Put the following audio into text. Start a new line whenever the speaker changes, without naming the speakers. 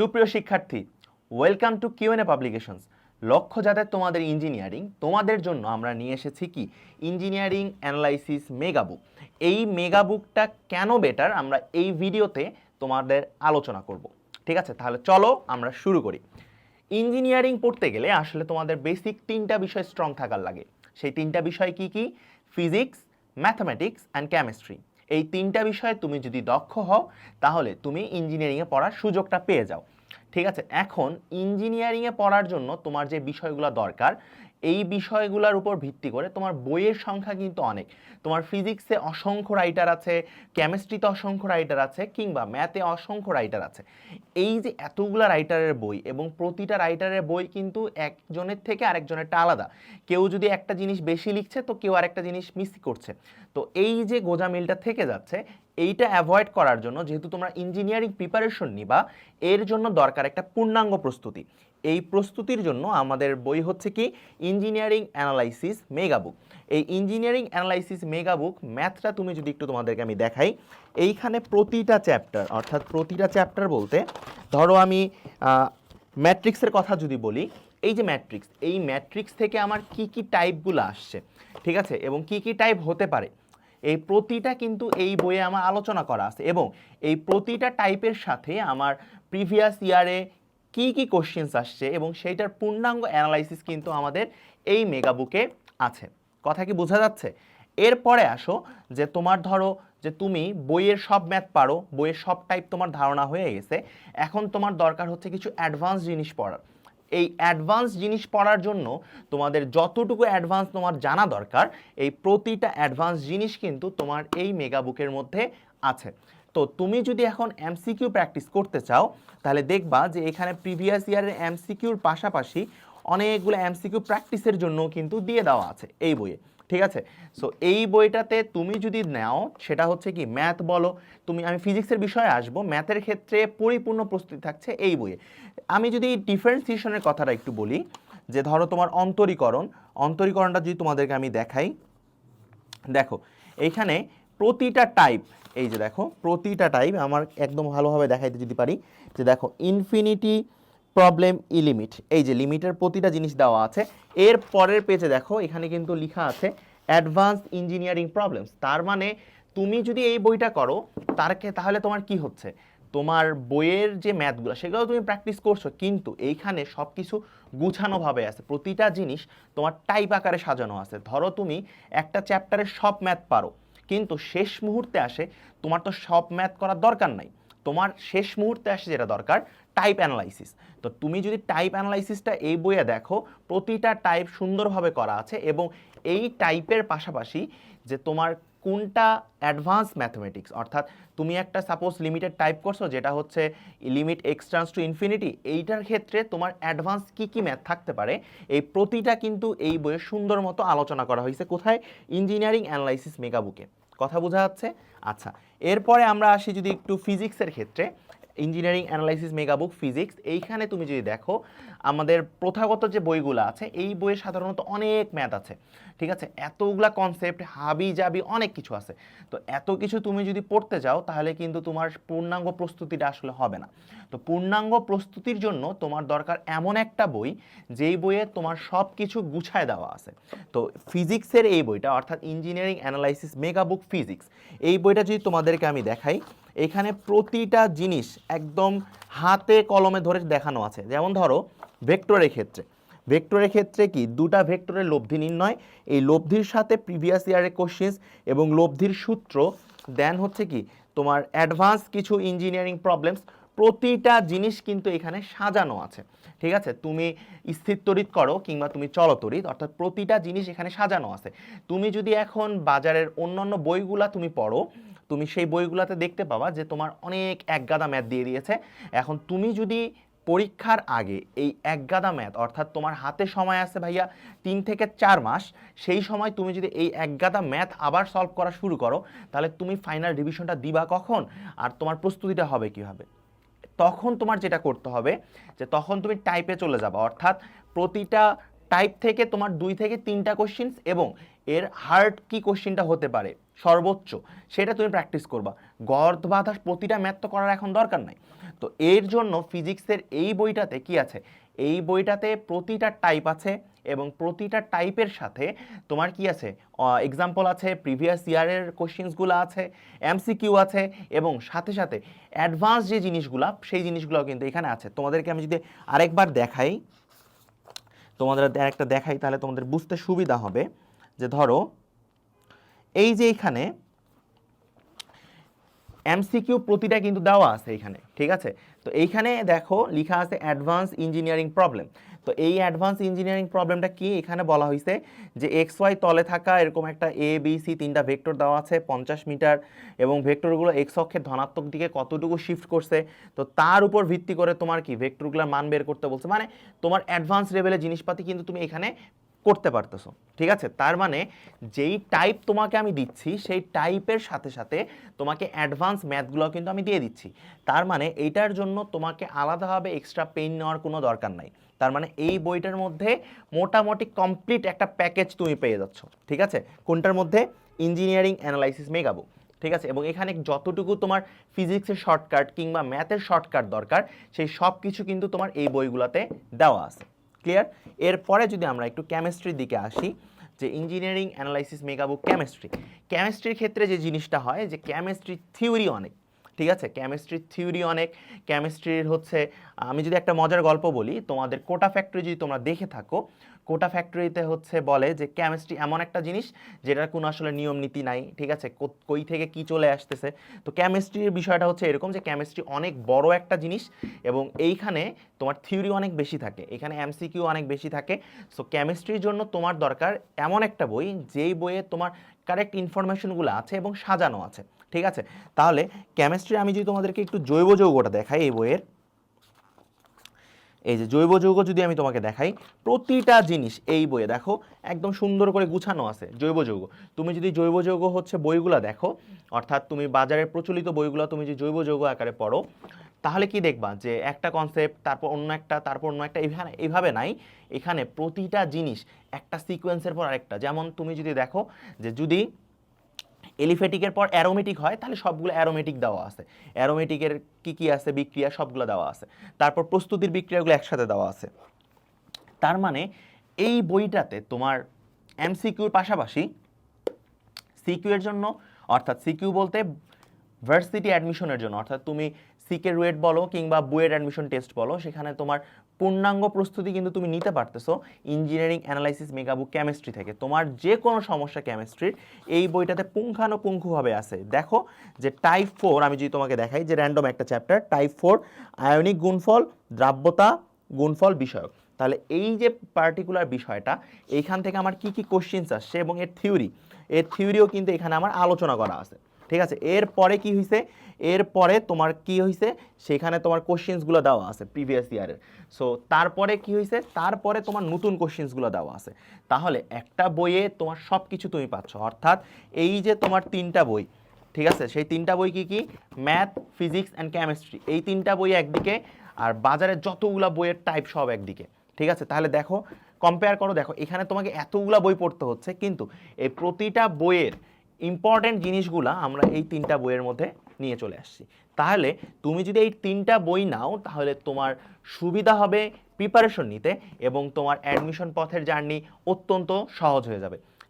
সুপ্রিয় শিক্ষার্থী welcome to QnA publications লক্ষ্য যাদের তোমাদের ইঞ্জিনিয়ারিং তোমাদের জন্য আমরা নিয়ে এসেছি কি? ইঞ্জিনিয়ারিং অ্যানালাইসিস মেগাবুক এই মেগাবুকটা কেন বেটার আমরা এই ভিডিওতে তোমাদের আলোচনা করব। ঠিক আছে? তাহলে চলো আমরা শুরু করি। ইঞ্জিনিয়ারিং পড়তে গেলে আসলে তোমাদের বেসিক তিনটা বিষয় স্ট্রং থাকার লাগে। সেই তিনটা বিষয় কি কি? ফিজিক্স ম্যাথামেটিক্স অ্যান্ড কেমিস্ট্রি এই তিনটা বিষয়ে তুমি যদি দক্ষ হও, তাহলে তুমি ইঞ্জিনিয়ারিংয়ে পড়ার সুযোগটা পেয়ে যাও। ঠিক আছে? এখন ইঞ্জিনিয়ারিংয়ে পড়ার জন্য তোমার যে বিষয়গুলো দরকার এই বিষয়গুলোর উপর ভিত্তি করে তোমার বইয়ের সংখ্যা কিন্তু অনেক। তোমার ফিজিক্সে অসংখ্য রাইটার আছে কেমিস্ট্রিতে অসংখ্য রাইটার আছে, কিংবা ম্যাথে অসংখ্য রাইটার আছে। এই যে এতগুলো রাইটারের বই এবং প্রতিটা রাইটারের বই কিন্তু একজনের থেকে আরেকজনেরটা আলাদা। কেউ যদি একটা জিনিস বেশি লিখছে, তো কেউ আরেকটা জিনিস মিস করছে। তো এই যে গোজামিলটা থেকে যাচ্ছে, এইটা অ্যাভয়েড করার জন্য যেহেতু তোমরা ইঞ্জিনিয়ারিং প্রিপারেশন নিবা, এর জন্য দরকার একটা পূর্ণাঙ্গ প্রস্তুতি। এই প্রস্তুতির জন্য আমাদের বই হচ্ছে কি? ইঞ্জিনিয়ারিং অ্যানালাইসিস মেগাবুক এই ইঞ্জিনিয়ারিং অ্যানালাইসিস মেগাবুক ম্যাথটা তুমি যদি একটু তোমাদেরকে আমি দেখাই, এইখানে প্রতিটা চ্যাপ্টার অর্থাৎ প্রতিটা চ্যাপ্টার বলতে, ধরো আমি ম্যাট্রিক্সের কথা যদি বলি, এই যে ম্যাট্রিক্স এই ম্যাট্রিক্স থেকে আমার কি কি টাইপগুলো আসছে, ঠিক আছে? এবং কি কি টাইপ হতে পারে। এই প্রতিটা কিন্তু এই বইয়ে আমার আলোচনা করা আছে এবং এই প্রতিটা টাইপের সাথে আমার প্রিভিয়াস ইয়ারে কি কি কোশ্চেন্স আসছে এবং সেইটার পূর্ণাঙ্গ অ্যানালাইসিস কিন্তু আমাদের এই মেগাবুকে আছে। কথা কি বোঝা যাচ্ছে? এরপরে আসো যে তোমার ধরো যে তুমি বইয়ের সব ম্যাথ পারো, বইয়ের সব টাইপ তোমার ধারণা হয়ে গেছে, এখন তোমার দরকার হচ্ছে কিছু অ্যাডভান্স জিনিস পড়ার। এই অ্যাডভান্স জিনিস পড়ার জন্য তোমাদের যতটুকু অ্যাডভান্স তোমার জানা দরকার, এই প্রতিটা অ্যাডভান্স জিনিস কিন্তু তোমার এই মেগা বুকের মধ্যে আছে। তো তুমি যদি এখন এমসিকিউ প্র্যাকটিস করতে চাও, তাহলে দেখবা যে এখানে প্রিভিয়াস ইয়ারের এমসিকিউর পাশাপাশি অনেকগুলো এমসিকিউ প্র্যাকটিসের জন্য কিন্তু দিয়ে দেওয়া আছে এই বইয়ে, ঠিক আছে? সো এই বইটাতে তুমি যদি নাও, সেটা হচ্ছে কি ম্যাথ বলো, তুমি, আমি ফিজিক্সের বিষয়ে আসব ম্যাথের ক্ষেত্রে পরিপূর্ণ প্রস্তুতি থাকছে এই বইয়ে। আমি যদি ডিফারেন্সিয়েশনের কথাটা একটু বলি, যে ধরো তোমার অন্তরীকরণ, অন্তরীকরণটা যদি তোমাদেরকে আমি দেখাই, দেখো এইখানে প্রতিটা টাইপ এই যে দেখো, প্রতিটা টাইপ আমার একদম ভালোভাবে দেখাইতে যদি পারি, যে দেখো ইনফিনিটি প্রবলেম ই লিমিট এই যে লিমিটের প্রতিটা জিনিস দেওয়া আছে। এর পরের পেজে দেখো, এখানে কিন্তু লেখা আছে অ্যাডভান্স ইঞ্জিনিয়ারিং প্রবলেমস তার মানে তুমি যদি এই বইটা করো, তারকে তাহলে তোমার কি হচ্ছে? তোমার বইয়ের যে ম্যাথগুলো সেগুলো তুমি প্র্যাকটিস করছ, কিন্তু এইখানে সব কিছু গুছানোভাবে আছে। প্রতিটা জিনিস তোমার টাইপ আকারে সাজানো আছে। ধরো তুমি একটা চ্যাপ্টারের সব ম্যাথ পারো কিন্তু শেষ মুহূর্তে আসে, তোমার তো সব ম্যাথ করার দরকার নাই। তোমার শেষ মুহূর্তে আসে যেটা দরকার টাইপ অ্যানালাইসিস তো তুমি যদি টাইপ অ্যানালাইসিসটা এই বইয়ে দেখো, প্রতিটা টাইপ সুন্দরভাবে করা আছে এবং এই টাইপের পাশাপাশি যে তোমার কোনটা অ্যাডভান্স ম্যাথমেটিক্স অর্থাৎ তুমি একটা সাপোজ লিমিটেড টাইপ করছ, যেটা হচ্ছে লিমিট এক্সট্রান্স টু ইনফিনিটি এইটার ক্ষেত্রে তোমার অ্যাডভান্স কি কি ম্যাথ থাকতে পারে, এই প্রতিটা কিন্তু এই বইয়ে সুন্দর মতো আলোচনা করা হয়েছে কোথায়? ইঞ্জিনিয়ারিং অ্যানালাইসিস মেগাবুকে কথা বোঝা যাচ্ছে। আচ্ছা এরপরে আমরা আসি যদি একটু ফিজিক্সের ক্ষেত্রে। ইঞ্জিনিয়ারিং অ্যানালাইসিস মেগাবুক ফিজিক্স, এইখানে তুমি যদি দেখো, আমাদের প্রথাগত যে বইগুলো আছে, এই বইয়ে সাধারণত অনেক ম্যাথ আছে, ঠিক আছে? এতগুলা কনসেপ্ট হাবি জাবি অনেক কিছু আছে। তো এত কিছু তুমি যদি পড়তে যাও, তাহলে কিন্তু তোমার পূর্ণাঙ্গ প্রস্তুতিটা আসলে হবে না। তো পূর্ণাঙ্গ প্রস্তুতির জন্য তোমার দরকার এমন একটা বই, যেই বইয়ে তোমার সব কিছু গুছায় দেওয়া আছে। তো ফিজিক্সের এই বইটা, অর্থাৎ ইঞ্জিনিয়ারিং অ্যানালাইসিস মেগাবুক ফিজিক্স, এই বইটা যদি তোমাদেরকে আমি দেখাই এখানে প্রতিটা জিনিস একদম হাতে কলমে ধরে দেখানো আছে। যেমন ধরো, ভেক্টরের ক্ষেত্রে। ভেক্টরের ক্ষেত্রে কি? দুটা ভেক্টরের লব্ধি নির্ণয়, এই লব্ধির সাথে প্রিভিয়াস ইয়ারের কোশ্চেন্স এবং লব্ধির সূত্র দেন হচ্ছে কি? তোমার অ্যাডভান্স কিছু ইঞ্জিনিয়ারিং প্রবলেমস প্রতিটা জিনিস কিন্তু এখানে সাজানো আছে। ঠিক আছে? তুমি স্থির তড়িৎ করো কিংবা তুমি চলতড়িৎ অর্থাৎ প্রতিটা জিনিস এখানে সাজানো আছে। তুমি যদি এখন বাজারের অন্যান্য বইগুলা তুমি পড়ো, তুমি সেই বইগুলাতে দেখতে পাবা যে তোমার অনেক একগাদা ম্যাথ দিয়ে দিয়েছে। এখন তুমি যদি পরীক্ষার আগে এই একগাদা ম্যাথ, অর্থাৎ তোমার হাতে সময় আছে ভাইয়া তিন থেকে চার মাস, সেই সময় তুমি যদি এই একগাদা ম্যাথ আবার সলভ করা শুরু করো, তাহলে তুমি ফাইনাল রিভিশনটা দিবা কখন? আর তোমার প্রস্তুতিটা হবে কীভাবে? তখন তোমার যেটা করতে হবে, যে তখন তুমি টাইপে চলে যাবে। অর্থাৎ প্রতিটা টাইপ থেকে তোমার দুই থেকে তিনটা কোশ্চিনস এবং এর হার্ড কি কোশ্চিনটা হতে পারে? সর্বোচ্চ, সেটা তুমি প্র্যাকটিস করবা। গর্ত বাধা প্রতিটা ম্যাথ তো করার এখন দরকার নাই। তো এর জন্য ফিজিক্সের এই বইটাতে কি আছে? এই বইটাতে প্রতিটা টাইপ আছে এবং প্রতিটা টাইপের সাথে তোমার কি আছে? এক্সাম্পল আছে প্রিভিয়াস ইয়ারের কোশ্চেন্সগুলো আছে এমসিকিউ আছে এবং সাথে সাথে অ্যাডভান্স যে জিনিসগুলো, সেই জিনিসগুলো কিন্তু এখানে আছে। তোমাদেরকে আমি যদি আরেকবার দেখাই, তোমাদের একটা দেখাই, তাহলে তোমাদের বুঝতে সুবিধা হবে। যে ধরো, এই যে এখানে এমসিকিউ প্রতিটা কিন্তু দেওয়া আছে এখানে, ঠিক আছে? তো এইখানে দেখো লেখা আছে অ্যাডভান্স ইঞ্জিনিয়ারিং প্রবলেম। তো এই অ্যাডভান্স ইঞ্জিনিয়ারিং প্রবলেমটা কি? এখানে বলা হয়েছে যে এক্স ওয়াই তলে থাকা এরকম একটা এ বি সি তিনটা ভেক্টর দেওয়া আছে, পঞ্চাশ মিটার, এবং ভেক্টরগুলো এক্স অক্ষের ধনাত্মক দিকে কতটুকু শিফট করছে, তো তার উপর ভিত্তি করে তোমার কি? ভেক্টরগুলোর মান বের করতে বলছে। মানে তোমার অ্যাডভান্স লেভেলের জিনিসপাতি কিন্তু তুমি এখানে করতে পারতেছো, ঠিক আছে? তার মানে যেই টাইপ তোমাকে আমি দিচ্ছি, সেই টাইপের সাথে সাথে তোমাকে অ্যাডভান্স ম্যাথগুলো কিন্তু আমি দিয়ে দিচ্ছি। তার মানে এইটার জন্য তোমাকে আলাদাভাবে এক্সট্রা পেন নেওয়ার কোনো দরকার নাই। তার মানে এই বইটার মধ্যে মোটামুটি কমপ্লিট একটা প্যাকেজ তুমি পেয়ে যাচ্ছ, ঠিক আছে? কোনটার মধ্যে? ইঞ্জিনিয়ারিং অ্যানালাইসিস মেগাবুক ঠিক আছে? এবং এখানে যতটুকু তোমার ফিজিক্সের শর্টকাট কিংবা ম্যাথের শর্টকাট দরকার, সেই সব কিছু কিন্তু তোমার এই বইগুলোতে দেওয়া আছে। ক্লিয়ার এরপরে যদি আমরা একটু কেমিস্ট্রির দিকে আসি, যে ইঞ্জিনিয়ারিং অ্যানালাইসিস মেগাবুক কেমিস্ট্রি কেমিস্ট্রির ক্ষেত্রে যে জিনিসটা হয়, যে কেমিস্ট্রি থিওরি অনেক, ঠিক আছে? কেমিস্ট্রির থিওরি অনেক কেমিস্ট্রির হচ্ছে, আমি যদি একটা মজার গল্প বলি, তোমাদের কোটা ফ্যাক্টরি যদি তোমরা দেখে থাকো কোটা ফ্যাক্টরিতে হচ্ছে বলে যে কেমিস্ট্রি এমন একটা জিনিস যেটার কোনো আসলে নিয়ম নীতি নাই, ঠিক আছে? কই থেকে কি চলে আসতেছে? তো কেমিস্ট্রির বিষয়টা হচ্ছে এরকম যে কেমিস্ট্রি অনেক বড় একটা জিনিস এবং এইখানে তোমার থিওরি অনেক বেশি থাকে, এখানে এমসিকিউ অনেক বেশি থাকে। সো কেমিস্ট্রির জন্য তোমার দরকার এমন একটা বই যেই বইয়ে তোমার কারেক্ট ইনফরমেশনগুলো আছে এবং সাজানো আছে, ঠিক আছে? তাহলে কেমিস্ট্রি আমি যদি তোমাদেরকে একটু জৈব যৌগটা দেখাই এই বইয়ের। এই যে জৈব যৌগ যদি আমি তোমাকে দেখাই, প্রতিটা জিনিস এই বইয়ে দেখো, একদম সুন্দর করে গুছানো আছে জৈব যৌগ। তুমি যদি জৈব যৌগ হচ্ছে বইগুলো দেখো, অর্থাৎ তুমি বাজারে প্রচলিত বইগুলো তুমি যে জৈব যৌগ আকারে পড়ো, তাহলে কি দেখবা যে একটা কনসেপ্ট তারপর অন্য একটা, তারপর অন্য একটা এইভাবে এইভাবে নাই। এখানে প্রতিটা জিনিস একটা সিকোয়েন্সের পর আরেকটা। যেমন তুমি যদি দেখো যে যদি এলিফেটিকের পর অ্যারোমেটিক হয়, তাহলে সবগুলো অ্যারোমেটিক দেওয়া আছে। অ্যারোমেটিকের কী কী আছে? বিক্রিয়া সবগুলো দেওয়া আছে। তারপর প্রস্তুতির বিক্রিয়াগুলো একসাথে দেওয়া আছে। তার মানে এই বইটাতে তোমার এমসিকিউর পাশাপাশি সিকিউ এর জন্য, অর্থাৎ সিকিউ বলতে ভার্সিটি অ্যাডমিশনের জন্য, অর্থাৎ তুমি সিকে রুয়েট বলো কিংবা বুয়েট অ্যাডমিশন টেস্ট বলো, সেখানে তোমার পূর্ণাঙ্গ প্রস্তুতি কিন্তু তুমি নিতে পারতেছো ইঞ্জিনিয়ারিং অ্যানালাইসিস মেগাবুক কেমিস্ট্রি থেকে। তোমার যে কোনো সমস্যা কেমিস্ট্রির এই বইটাতে পুঙ্খানুপুঙ্খভাবে আছে। দেখো যে টাইপ ফোর আমি যদি তোমাকে দেখাই যে র্যান্ডম একটা চ্যাপ্টার টাইপ ফোর আয়নিক গুণফল, দ্রাব্যতা, গুণফল বিষয়ক। তাহলে এই যে পার্টিকুলার বিষয়টা, এইখান থেকে আমার কি কি কোশ্চিনস আসছে এবং এর থিওরি এর থিওরিও কিন্তু এখানে আমার আলোচনা করা আছে। ঠিক আছে? এরপরে কি হয়েছে এরপরে তোমার কি হয়েছে সেখানে তোমার কোশ্চেন্সগুলো দেওয়া আছে প্রিভিয়াস ইয়ারের সো তারপরে কি হয়েছে তারপরে তোমার নতুন কোশ্চেন্সগুলো দেওয়া আছে। তাহলে একটা বইয়ে তোমার সব কিছু তুমি পাচ্ছ। অর্থাৎ এই যে তোমার তিনটা বই, ঠিক আছে? সেই তিনটা বই কি কি? ম্যাথ ফিজিক্স অ্যান্ড কেমিস্ট্রি এই তিনটা বই একদিকে আর বাজারে যতগুলা বইয়ের টাইপ সব একদিকে। ঠিক আছে? তাহলে দেখো কম্পেয়ার করো, দেখো, এখানে তোমাকে এতগুলা বই পড়তে হচ্ছে, কিন্তু এই প্রতিটা বইয়ের ইম্পর্টেন্ট জিনিসগুলা আমরা এই তিনটা বইয়ের মধ্যে নিয়ে চলে আসছি। তাহলে তুমি যদি এই তিনটা বই নাও, তাহলে তোমার সুবিধা হবে প্রিপারেশন নিতে এবং তোমার অ্যাডমিশন পথের জার্নি অত্যন্ত সহজ হয়ে যাবে।